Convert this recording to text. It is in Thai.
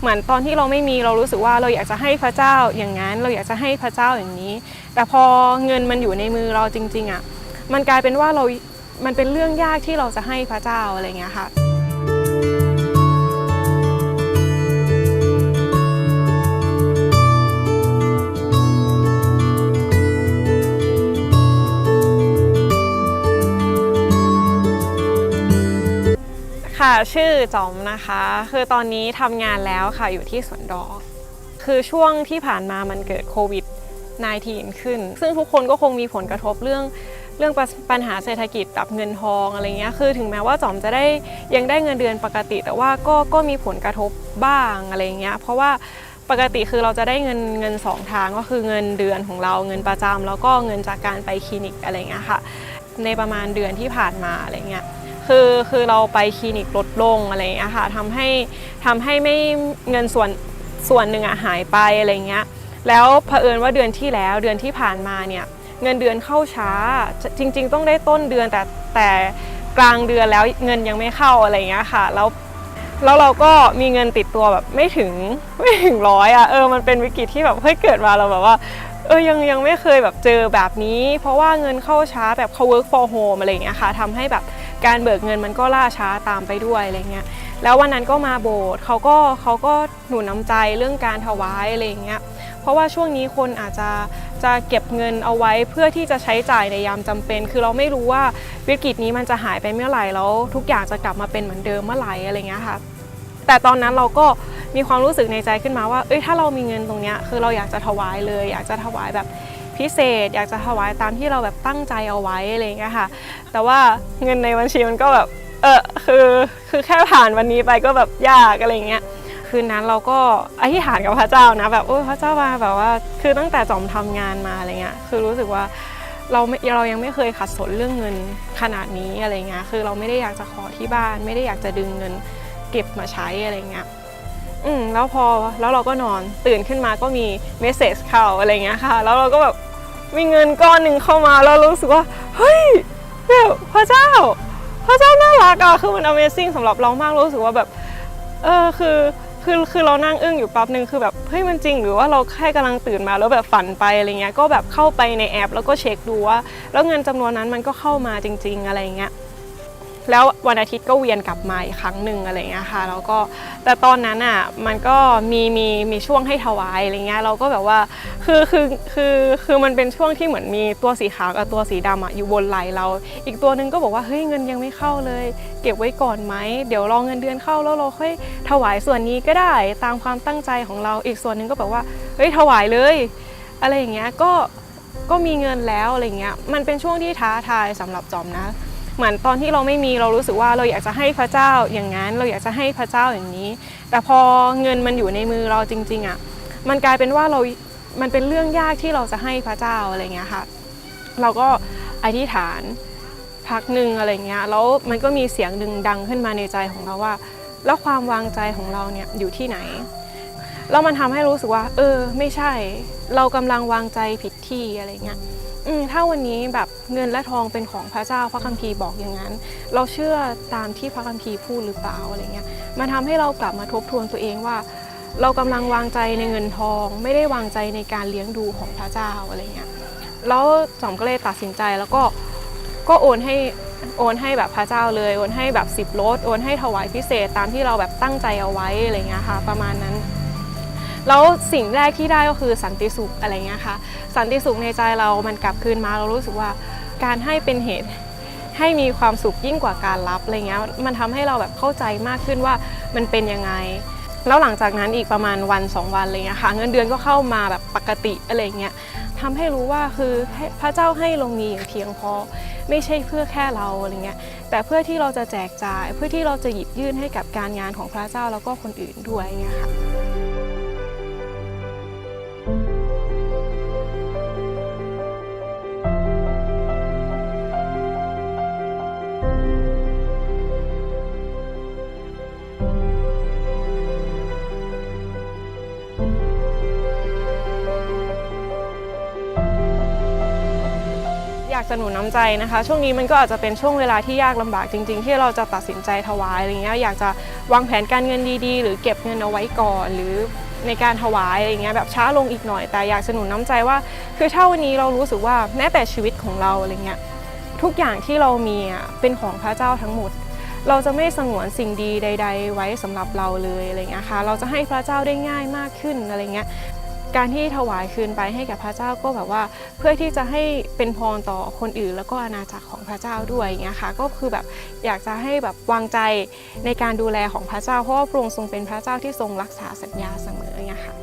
เหมือนตอนที่เราไม่มีเรารู้สึกว่าเราอยากจะให้พระเจ้าอย่างนั้น เราอยากจะให้พระเจ้าอย่างนี้ แต่พอเงินมันอยู่ในมือเราจริงๆอะ่ะมันกลายเป็นว่าเรา มันเป็นเรื่องยากที่เราจะให้พระเจ้าอะไรเงี้ยค่ะ ค่ะชื่อจอมนะคะ คือตอนนี้ทำงานแล้วค่ะอยู่ที่สวนดอก คือช่วงที่ผ่านมามันเกิดโควิด -19 ขึ้น ซึ่งทุกคนก็คงมีผลกระทบเรื่องเรื่องปัญหาเศรษฐกิจแบบเงินทองอะไรเงี้ยคือถึงแม้ว่าจอมจะได้ยังได้เงินเดือนปกติ แต่ว่าก็ก็มีผลกระทบบ้างอะไรเงี้ยเพราะว่าปกติคือเราจะได้เงินเงินสองทางก็คือเงินเดือนของเราเงินประจำแล้วก็เงินจากการไปคลินิกอะไรเงี้ยค่ะ ในประมาณเดือนที่ผ่านมาอะไรเงี้ย คือคือเราไปคลินิกลดลงอะไรอย่างเงี้ยค่ะทำให้ทำให้ไม่เงินส่วนส่วนหนึ่งอะหายไปอะไรเงี้ยแล้วเผอิญว่าเดือนที่แล้วเดือนที่ผ่านมาเนี่ยเงินเดือนเข้าช้าจริง ๆ ต้องได้ต้นเดือนแต่แต่กลางเดือนแล้วเงินยังไม่เข้าอะไรเงี้ยค่ะแล้วแล้วเราก็มีเงินติดตัวแบบไม่ถึงไม่ถึงร้อยอะเออมันเป็นวิกฤตที่แบบเฮ้ยเกิดมาเราแบบว่าเออยังยังไม่เคยแบบเจอแบบนี้ เพราะว่าเงินเข้าช้าแบบเขา work for home อะไรอย่างเงี้ยค่ะทำให้แบบ การเบิกเงินมันก็ล่าช้าตามไปด้วยอะไรเงี้ยแล้ววันนั้นก็มาโบสถ์เขาก็เขาก็หนุนน้ำใจเรื่องการถวายอะไรเงี้ยเพราะว่าช่วงนี้คนอาจจะจะเก็บเงินเอาไว้เพื่อที่จะใช้จ่ายในยามจำเป็น คือเราไม่รู้ว่าวิกฤตนี้มันจะหายไปเมื่อไหร่แล้วทุกอย่างจะกลับมาเป็นเหมือนเดิมเมื่อไหร่อะไรเงี้ยค่ะแต่ตอนนั้นเราก็มีความรู้สึกในใจขึ้นมาว่า เอ้ยถ้าเรามีเงินตรงเนี้ยคือเราอยากจะถวายเลย อยากจะถวายแบบ พิเศษ อยากจะถวายตามที่เราแบบตั้งใจเอาไว้อะไรอย่างเงี้ยค่ะ แต่ว่าเงินในบัญชีมันก็แบบเออคือคือแค่ผ่านวันนี้ไปก็แบบยากอะไรเงี้ยคืนนั้นเราก็อธิษฐานกับพระเจ้านะแบบโอ้พระเจ้ามาแบบว่าคือตั้งแต่จอมทำงานมาอะไรเงี้ยคือรู้สึกว่าเราเรายังไม่เคยขัดสนเรื่องเงินขนาดนี้อะไรเงี้ยคือเราไม่ได้อยากจะขอที่บ้าน ไม่ได้อยากจะดึงเงินเก็บมาใช้อะไรเงี้ย อืมแล้วพอแล้วเราก็นอนตื่นขึ้นมาก็มีเมสเซจเข้าอะไรเงี้ยค่ะ แล้วเราก็แบบมีเงินก้อนหนึ่งเข้ามาแล้วรู้สึกว่าเฮ้ยแบบพระเจ้า พระเจ้าน่ารักอะคือมัน Amazing สำหรับเรามากรารู้สึกว่าแบบเออคือคือคือเรานั่งอึ้งอยู่แป๊บหนึ่งคือแบบเฮ้ยมันจริง หรือว่าเราแค่กำลังตื่นมาแล้วแบบฝันไปอะไรเงี้ยก็แบบเข้าไปในแอป แล้วก็เช็คดูว่า แล้วเงินจำนวนนั้นมันก็เข้ามาจริง ๆ อะไรเงี้ย แล้ววันอาทิตย์ก็เวียนกลับมาอีกครั้งหนึ่งอะไรเงี้ยค่ะแล้วก็แต่ตอนนั้นอะมันก็มีมีมีช่วงให้ถวายอะไรเงี้ยเราก็แบบว่าคือคือคือคือมันเป็นช่วงที่เหมือนมีตัวสีขาวกับตัวสีดำอะอยู่บนไหลเรา อีกตัวหนึ่งก็บอกว่าเฮ้ยเงินยังไม่เข้าเลย เก็บไว้ก่อนไหมเดี๋ยวรอเงินเดือนเข้าแล้วเราค่อยถวายส่วนนี้ก็ได้ตามความตั้งใจของเราอีกส่วนหนึ่งก็บอกว่าเฮ้ยถวายเลยอะไรอย่างเงี้ยก็ก็มีเงินแล้วอะไรเงี้ยมันเป็นช่วงที่ท้าทายสำหรับจอมนะ เหมือนตอนที่เราไม่มีเรารู้สึกว่าเราอยากจะให้พระเจ้าอย่างนั้นเราอยากจะให้พระเจ้าอย่างนี้ แต่พอเงินมันอยู่ในมือเราจริง ๆอะ่ะมันกลายเป็นว่าเรา มันเป็นเรื่องยากที่เราจะให้พระเจ้าอะไรเงี้ยค่ะ เราก็อธิษฐานพักหนึ่งอะไรเงี้ยแล้วมันก็มีเสียงหนึ่งดังขึ้นมาในใจของเราว่า แล้วความวางใจของเราเนี่ยอยู่ที่ไหนแล้วมันทำให้รู้สึกว่า เออ ไม่ใช่ เรากำลังวางใจผิดที่อะไรเงี้ย อืมถ้าวันนี้แบบเงินและทองเป็นของพระเจ้าพระคัมภีร์บอกอย่างนั้น เราเชื่อตามที่พระคัมภีร์พูดหรือเปล่าอะไรเงี้ยมันทำให้เรากลับมาทบทวนตัวเองว่า เรากำลังวางใจในเงินทอง ไม่ได้วางใจในการเลี้ยงดูของพระเจ้าอะไรเงี้ยแล้วจอมก็เลยตัดสินใจแล้วก็ก็โอนให้โอนให้แบบพระเจ้าเลยโอนให้แบบสิบรถโอนให้ถวายพิเศษตามที่เราแบบตั้งใจเอาไว้อะไรเงี้ยค่ะ ประมาณนั้น แล้วสิ่งแรกที่ได้ก็คือสันติสุขอะไรเงี้ยค่ะ สันติสุขในใจเรามันกลับคืนมาเรารู้สึกว่าการให้เป็นเหตุให้มีความสุขยิ่งกว่าการรับอะไรเงี้ยมันทำให้เราแบบเข้าใจมากขึ้นว่ามันเป็นยังไง แล้วหลังจากนั้นอีกประมาณวันสองวันอะไรเงี้ยค่ะ เงินเดือนก็เข้ามาแบบปกติอะไรเงี้ยทำให้รู้ว่าคือพระเจ้าให้เรามีอย่างเพียงพอไม่ใช่เพื่อแค่เราอะไรเงี้ยแต่เพื่อที่เราจะแจกจ่าย เพื่อที่เราจะหยิบยื่นให้กับการงานของพระเจ้าแล้วก็คนอื่นด้วยเงี้ยค่ะ อยากสนุนน้ำใจนะคะ ช่วงนี้มันก็อาจจะเป็นช่วงเวลาที่ยากลำบากจริง ๆ ที่เราจะตัดสินใจถวายอะไรเงี้ยอยากจะวางแผนการเงินดีๆ หรือเก็บเงินเอาไว้ก่อน หรือ ในการถวายอะไรเงี้ยแบบช้าลงอีกหน่อย แต่อยากสนุนน้ำใจว่า คือถ้าวันนี้เรารู้สึกว่าแม้แต่ชีวิตของเราอะไรเงี้ยทุกอย่างที่เรามีอะเป็นของพระเจ้าทั้งหมด เราจะไม่สงวนสิ่งดีใด ๆ ไว้สำหรับเราเลยอะไรเงี้ยค่ะเราจะให้พระเจ้าได้ง่ายมากขึ้นอะไรเงี้ยการที่ถวายคืนไปให้แก่พระเจ้าก็แบบว่า เพื่อที่จะให้เป็นพรต่อคนอื่น แล้วก็อาณาจักรของพระเจ้าด้วยอย่างเงี้ยค่ะก็คือแบบอยากจะให้แบบวางใจในการดูแลของพระเจ้า เพราะว่าพระองค์ทรงเป็นพระเจ้าที่ทรงรักษาสัญญาเสมอ อย่างเงี้ยค่ะ